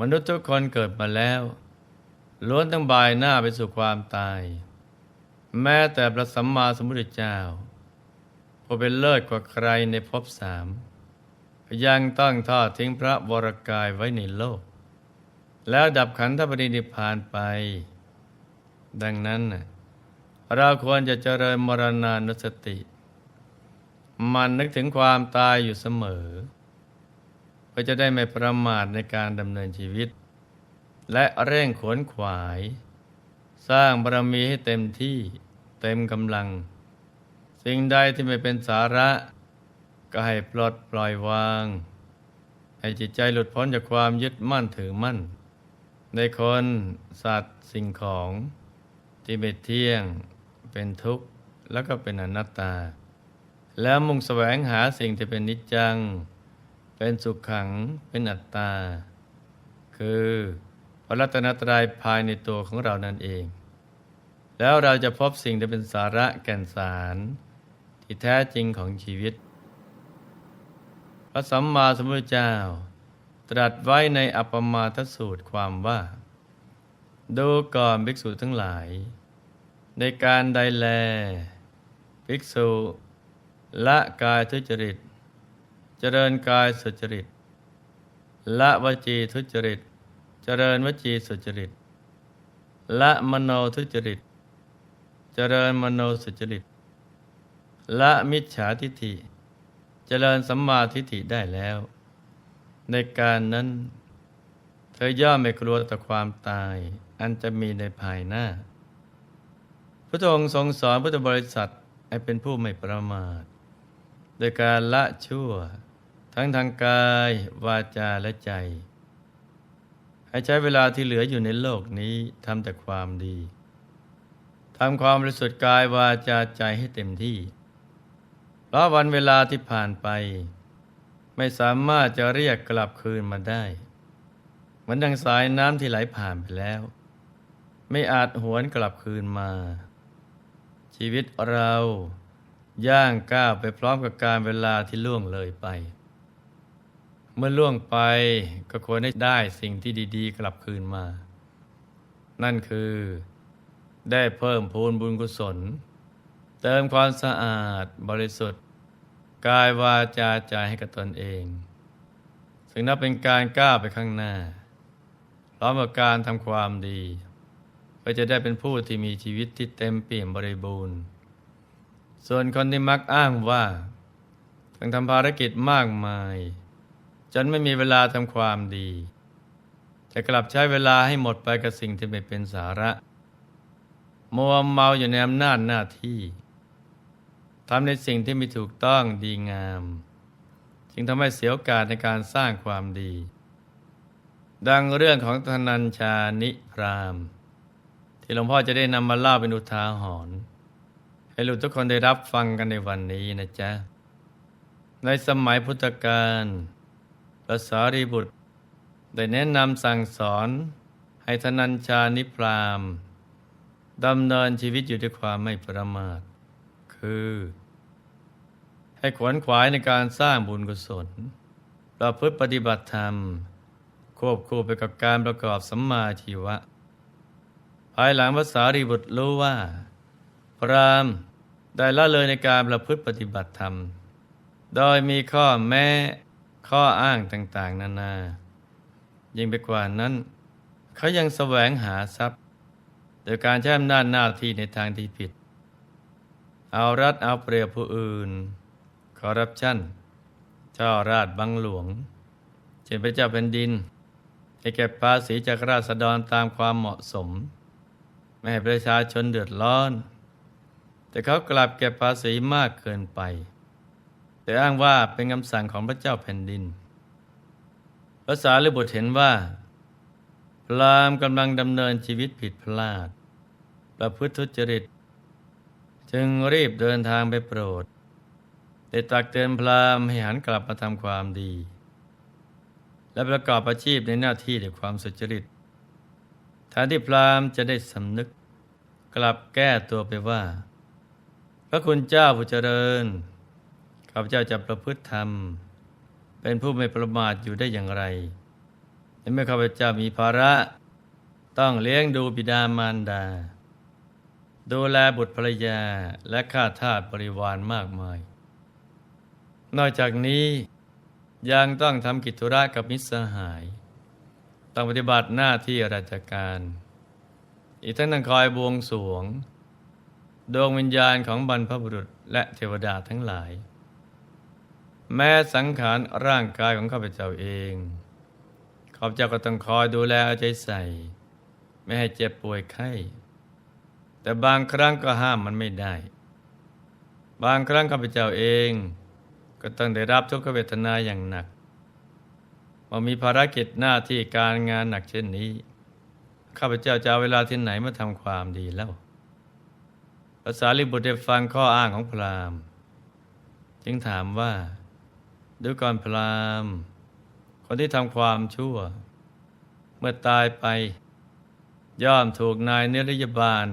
มนุษย์ทุกคนเกิดมาแล้ว ล้วนต้องบายหน้าไปสู่ความตาย แม้แต่พระสัมมาสัมพุทธเจ้าผู้เป็นเลิศกว่าใครในภพสามยังต้องทอดทิ้งพระวรกายไว้ในโลก แล้วดับขันธปรินิพานไป ดังนั้น เราควรจะเจริญมรณานุสติ มันนึกถึงความตายอยู่เสมอ พื่อจะได้ไม่ประมาทในการดำเนินชีวิต และเร่งขวนขวาย สร้างบารมีให้เต็มที่เต็มกำลัง สิ่งใดที่ไม่เป็นสาระ ก็ให้ปลดปล่อยวาง ให้จิตใจหลุดพ้นจากความยึดมั่นถือมั่น ในคนสัตว์สิ่งของที่ไม่เที่ยง เป็นทุกข์แล้วก็เป็นอนัตตา แล้วมุ่งแสวงหาสิ่งที่เป็นนิจจัง เป็นสุขขังเป็นอัตตา คือพระรัตนตรัยภายในตัวของเรานั่นเอง แล้วเราจะพบสิ่งที่เป็นสาระแก่นสาร ที่แท้จริงของชีวิต พระสัมมาสัมพุทธเจ้า ตรัสไว้ในอัปมาทสูตรความว่า ดูก่อนภิกษุทั้งหลาย ในการใดแล ภิกษุ ละกายทุจริต จริญกายสุจริต ละวจีทุจริต เจริญวจีสุจริต ละมโนทุจริต เจริญมโนสุจริต ละมิจฉาทิฏฐิ เจริญสัมมาทิฏฐิได้แล้ว ในการนั้น เธอย่อมไม่กลัวต่อความตาย อันจะมีในภายหน้า พระองค์ทรงสอนพุทธบริษัทให้เป็นผู้ไม่ประมาทโดยการละชั่ว ทั้งทางกาย วาจาและใจ ให้ใช้เวลาที่เหลืออยู่ในโลกนี้ทำแต่ความดีทำความบริสุทธิ์กายวาจาใจให้เต็มที่ เพราะวันเวลาที่ผ่านไป ไม่สามารถจะเรียกกลับคืนมาได้ เหมือนดังสายน้ำที่ไหลผ่านไปแล้ว ไม่อาจหวนกลับคืนมา ชีวิตเราย่างก้าวไปพร้อมกับการเวลาที่ล่วงเลยไป เมื่อล่วงไปก็ควรได้ได้สิ่งที่ดีๆ กลับคืนมา นั่นคือได้เพิ่มพูนบุญกุศล เติมความสะอาดบริสุทธิ์ กายวาจาใจให้กับตนเอง ซึ่งนับเป็นการก้าวไปข้างหน้าพร้อมกับการทำความดีเพื่อจะได้เป็นผู้ที่มีชีวิตที่เต็มเปี่ยมบริบูรณ์ ส่วนคนที่มักอ้างว่าต้งทำภารกิจมากมาย จนไม่มีเวลาทำความดี จะกลับใช้เวลาให้หมดไปกับสิ่งที่ไม่เป็นสาระมัวเมาอยู่ในอำนาจหน้าที่ทำในสิ่งที่ไม่ถูกต้องดีงาม จึงทำให้เสียโอกาสในการสร้างความดี ดังเรื่องของธนัญชานิพรามที่หลวงพ่อจะได้นำมาเล่าเป็นอุทาหรณ์ให้ลูกทุกคนได้รับฟังกันในวันนี้นะจ๊ะ ในสมัยพุทธกาล พระสารีบุตร ได้แนะนำสั่งสอน ให้ธนัญชานิพรามดำเนินชีวิตอยู่ด้วยความไม่ประมาท คือ ให้ขวนขวายในการสร้างบุญกุศลประพฤติปฏิบัติธรรม ควบคู่ไปกับการประกอบสัมมาชีวะ ภายหลังภาษารีบุตรรู้ว่า พรามได้ละเลยในการประพฤติปฏิบัติธรรม โดยมีข้อแม้ ข้ออ้างต่างๆ นานา ยิ่งไปกว่านั้น เขายังแสวงหาทรัพย์ โดยการใช้อำนาจหน้าที่ในทางที่ผิด เอารัดเอาเปรียบผู้อื่น คอร์รัปชันเจ้าราชบังหลวง เช่นพระเจ้าแผ่นดินให้เก็บภาษีจากราษฎรตามความเหมาะสม ไม่ให้ประชาชนเดือดร้อน แต่เขากลับเก็บภาษีมากเกินไป แต่อ้างว่าเป็นคำสั่งของพระเจ้าแผ่นดิน ภาษาลิบุตรเห็นว่า พรามกำลังดำเนินชีวิตผิดพลาด ประพฤติทุจริต จึงรีบเดินทางไปโปรดได้ตักเตือนพรามให้หันกลับมาทำความดี และประกอบอาชีพในหน้าที่ด้วยความสุจริตแทนที่พรามจะได้สำนึก กลับแก้ตัวไปว่า พระคุณเจ้าผู้เจริญ ข้าพเจ้าจะประพฤติธรรม เป็นผู้ไม่ประมาทอยู่ได้อย่างไร ในเมื่อข้าพเจ้ามีภาระ ต้องเลี้ยงดูบิดามารดา ดูแลบุตรภรรยาและข้าทาสบริวารมากมาย นอกจากนี้ยังต้องทำกิจธุระกับมิตรสหาย ต้องปฏิบัติหน้าที่ราชการ อีกทั้งต้องคอยบวงสวงดวงวิญญาณของบรรพบุรุษและเทวดาทั้งหลาย แม้สังขารร่างกายของข้าพเจ้าเองข้าพเจ้าก็ต้องคอยดูแลเอาใจใส่ ไม่ให้เจ็บป่วยไข้ แต่บางครั้งก็ห้ามมันไม่ได้ บางครั้งข้าพเจ้าเอง ก็ต้องได้รับทุกขเวทนาอย่างหนักว่ามีภารกิจหน้าที่การงานหนักเช่นนี้ ข้าพเจ้าจะเอาเวลาที่ไหนมาทำความดีแล้วภาษาลิบุตรได้ฟังข้ออ้างของพราหมณ์ จึงถามว่า ดูก่อนพราหมณ์คนที่ทำความชั่ว เมื่อตายไป ย่อมถูกนายเนรยบาล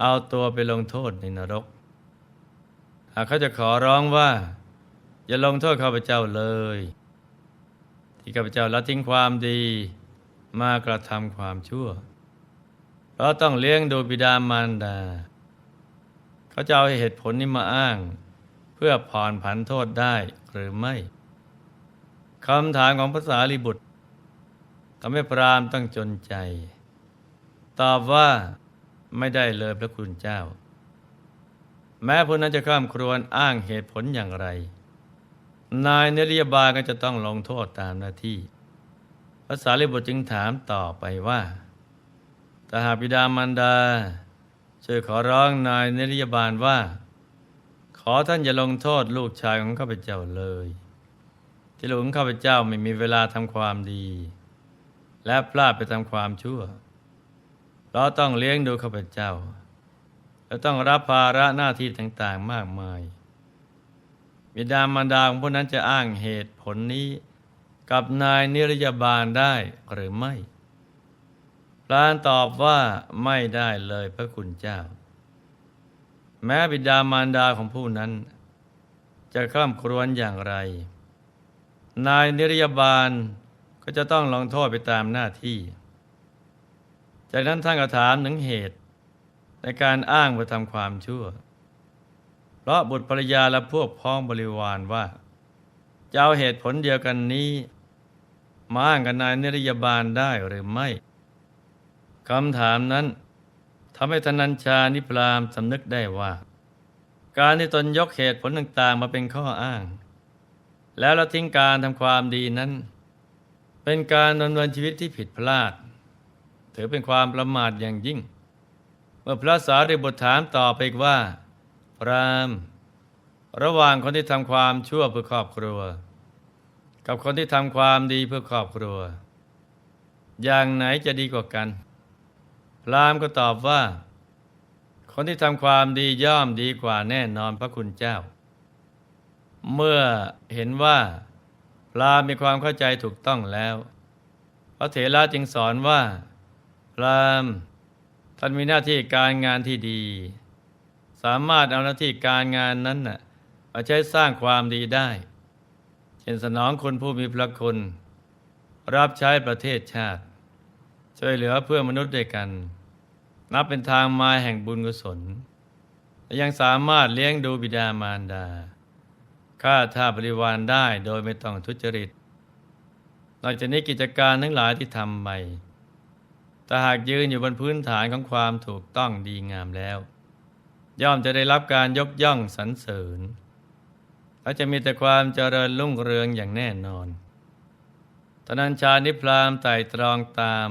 เอาตัวไปลงโทษในนรก หากเขาจะขอร้องว่า อย่าลงโทษข้าพเจ้าเลย ที่ข้าพเจ้าละทิ้งความดีมากระทำความชั่ว เพราะต้องเลี้ยงดูบิดามารดา เขาจะเอาเหตุผลนี้มาอ้าง พื่อผ่อนผันโทษได้หรือไม่คำถามของภาษาลิบุตรทำให้พรามต้องจนใจ ตอบว่าไม่ได้เลยพระคุณเจ้า แม้ผู้นั้นจะข้ามครวนอ้างเหตุผลอย่างไร นายเนริยบาลก็จะต้องลงโทษตามหน้าที่ภาษาลิบุตรจึงถามต่อไปว่าถ้าหากบิดามารดาช่วยขอร้องนายเนริยบาลว่า ขอท่านอย่าลงโทษลูกชายของข้าพเจ้าเลย ที่ลูกของข้าพเจ้าไม่มีเวลาทำความดี และพลาดไปทำความชั่ว เราต้องเลี้ยงดูข้าพเจ้า และต้องรับภาระหน้าที่ต่างๆมากมายบิดามารดาของพวกนั้นจะอ้างเหตุผลนี้ กับนายนิรยาบาลได้หรือไม่พรานตอบว่าไม่ได้เลยพระคุณเจ้า แม้บิดามารดาของผู้นั้น จะข้ามครวนอย่างไร นายนิรยาบาลก็จะต้องลองโทษไปตามหน้าที่ จากนั้นท่านก็ถามถึงเหตุ ในการอ้างไปทำความชั่ว เพราะบุตรภรยาและพวกพ้องบริวารว่าจะเอาเหตุผลเดียวกันนี้มาอ้างกับนายนิรยาบาลได้หรือไม่คำถามนั้นำให้ธนัญชานิพรามสำนึกได้ว่า การที่ตนยกเหตุผลต่างๆ มาเป็นข้ออ้าง แล้วละทิ้งการทำความดีนั้น เป็นการดำเนินชีวิตที่ผิดพลาด ถือเป็นความประมาทอย่างยิ่ง เมื่อพระสารีบุตรถามต่อไปอีกว่า พรามระหว่างคนที่ทำความชั่วเพื่อครอบครัว กับคนที่ทำความดีเพื่อครอบครัว อย่างไหนจะดีกว่ากัน พรามก็ตอบว่า คนที่ทำความดีย่อมดีกว่าแน่นอนพระคุณเจ้า เมื่อเห็นว่าพรามมีความเข้าใจถูกต้องแล้ว พระเถระจึงสอนว่า พรามท่านมีหน้าที่การงานที่ดี สามารถเอาหน้าที่การงานนั้นน่ะมาใช้สร้างความดีได้ เช่นสนองคนผู้มีพระคุณ รับใช้ประเทศชาติ ช่วยเหลือเพื่อมนุษย์ด้วยกัน นับเป็นทางมาแห่งบุญกุศล และยังสามารถเลี้ยงดูบิดามารดาข้าท่าบริวารได้โดยไม่ต้องทุจริต นอกจากนี้กิจการทั้งหลายที่ทำไปถ้าหากยืนอยู่บนพื้นฐานของความถูกต้องดีงามแล้ว ย่อมจะได้รับการยกย่องสรรเสริญและจะมีแต่ความเจริญรุ่งเรืองอย่างแน่นอนตนัญชานิพรามไต่ตรองตาม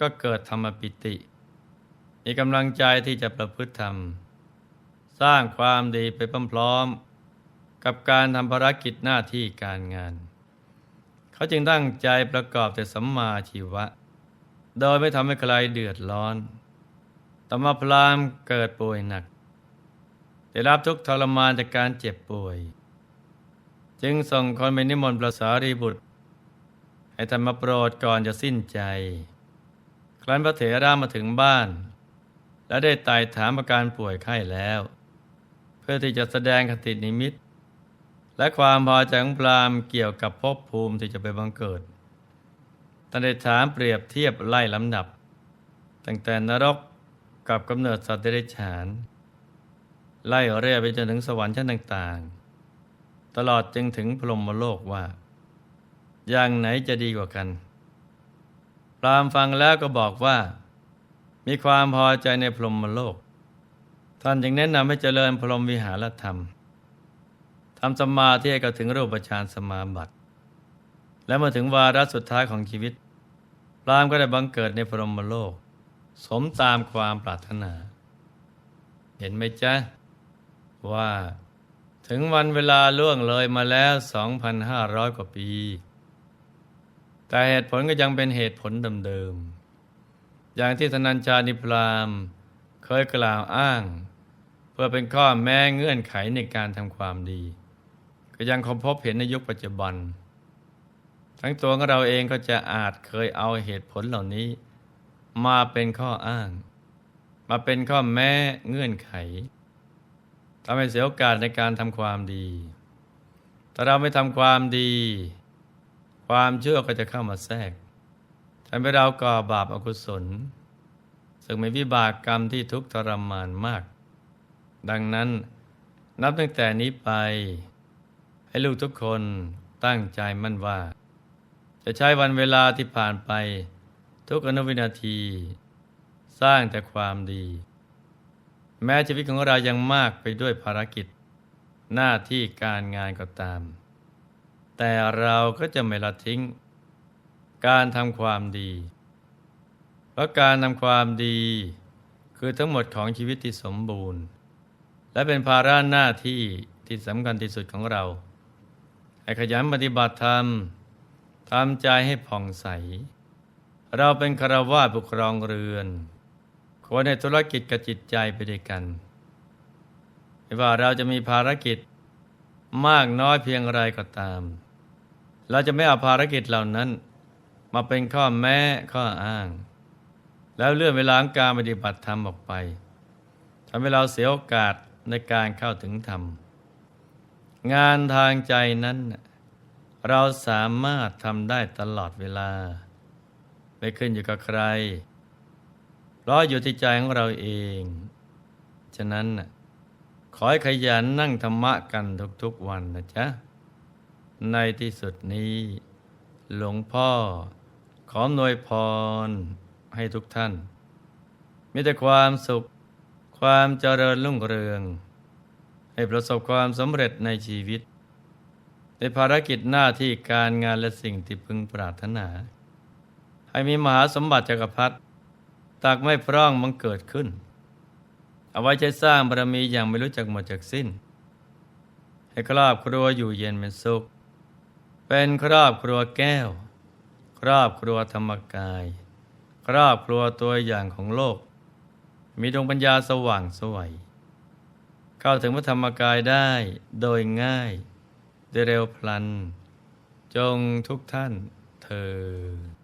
ก็เกิดธรรมปิติ มีกำลังใจที่จะประพฤติธรรม สร้างความดีไปพร้อมๆกับการทำภารกิจหน้าที่การงาน เขาจึงตั้งใจประกอบแต่สัมมาชีวะ โดยไม่ทำให้ใครเดือดร้อนต่มาพรามเกิดป่วยหนัก ได้รับทุกทรมานจากการเจ็บป่วย จึงส่งคนไปนิมนต์พระสารีบุตร ให้ท่านมาโปรดก่อนจะสิ้นใจ ครั้นพระเถระมาถึงบ้าน และได้ไต่ถามอาการป่วยไข้แล้ว เพื่อที่จะแสดงคตินิมิต และความพอใจของพรามเกี่ยวกับภพภูมิที่จะไปบังเกิดท่านได้ถามเปรียบเทียบไล่ลำดับ ตั้งแต่นรกกับกำเนิดสัตว์เดรัจฉาน ไล่เรียไปจนถึงสวรรค์ชั้นต่างๆ ตลอดจึงถึงพรหมโลกว่า อย่างไหนจะดีกว่ากัน พรามฟังแล้วก็บอกว่า มีความพอใจในพรหมโลก ท่านจึงแนะนำให้เจริญพรหมวิหารธรรมทำสมาธิให้กับถึงรูปฌานสมาบัติ และเมื่อถึงวาระสุดท้ายของชีวิตพรามก็ได้บังเกิดในพรหมโลก สมตามความปรารถนา เห็นไหมจ๊ะ ว่าถึงวันเวลาล่วงเลยมาแล้ว 2,500 กว่าปี แต่เหตุผลก็ยังเป็นเหตุผลเดิมๆ อย่างที่ธนัญชานิพรามเคยกล่าวอ้าง เพื่อเป็นข้อแม้เงื่อนไขในการทำความดี ก็ยังคงพบเห็นในยุคปัจจุบัน ทั้งตัวของเราเองก็จะอาจเคยเอาเหตุผลเหล่านี้ มาเป็นข้ออ้าง มาเป็นข้อแม้เงื่อนไขทำให้เสียโอกาสในการทำความดีถ้าเราไม่ทำความดี ความเชื่อก็จะเข้ามาแทรก ทำให้เราก่อบาปอกุศล ซึ่งเป็นวิบากกรรมที่ทุกข์ทรมานมาก ดังนั้นนับตั้งแต่นี้ไป ให้ลูกทุกคนตั้งใจมั่นว่า จะใช้วันเวลาที่ผ่านไป ทุกอนุวินาที สร้างแต่ความดี แม้ชีวิตของเรายังมากไปด้วยภารกิจ หน้าที่การงานก็ตาม แต่เราก็จะไม่ละทิ้ง การทำความดี เพราะการทำความดี คือทั้งหมดของชีวิตที่สมบูรณ์ และเป็นภาระหน้าที่ที่สำคัญที่สุดของเราให้ขยันปฏิบัติธรรมทำใจให้ผ่องใส เราเป็นคารวาสผู้ครองเรือนควรในธุรกิจกับจิตใจไปด้วยกันไม่ว่าเราจะมีภารกิจมากน้อยเพียงไรก็ตาม เราจะไม่เอาภารกิจเหล่านั้น มาเป็นข้อแม้ข้ออ้าง แล้วเลื่อนเวลาการปฏิบัติธรรมออกไปทำให้เราเสียโอกาสในการเข้าถึงธรรม งานทางใจนั้น เราสามารถทำได้ตลอดเวลา ไม่ขึ้นอยู่กับใครเพราะอยู่ที่ใจของเราเอง ฉะนั้นขอให้ขยันนั่งธรรมะกันทุกๆวันนะจ๊ะ ในที่สุดนี้ หลวงพ่อ ขอหน่วยพรให้ทุกท่าน มีแต่ความสุข ความเจริญรุ่งเรือง ให้ประสบความสำเร็จในชีวิต ในภารกิจหน้าที่การงานและสิ่งที่พึงปรารถนา ให้มีมหาสมบัติจักรพรรดิตักไม่พร่องมังเกิดขึ้น เอาไว้ใช้สร้างบารมีอย่างไม่รู้จักหมดจากสิ้น ให้ครอบครัวอยู่เย็นเป็นสุข เป็นครอบครัวแก้ว ครอบครัวธรรมกาย ครอบครัวตัวอย่างของโลก มีดวงปัญญาสว่างสวย เข้าถึงพระธรรมกายได้โดยง่ายได้เร็วพลัน จงทุกท่านเธอ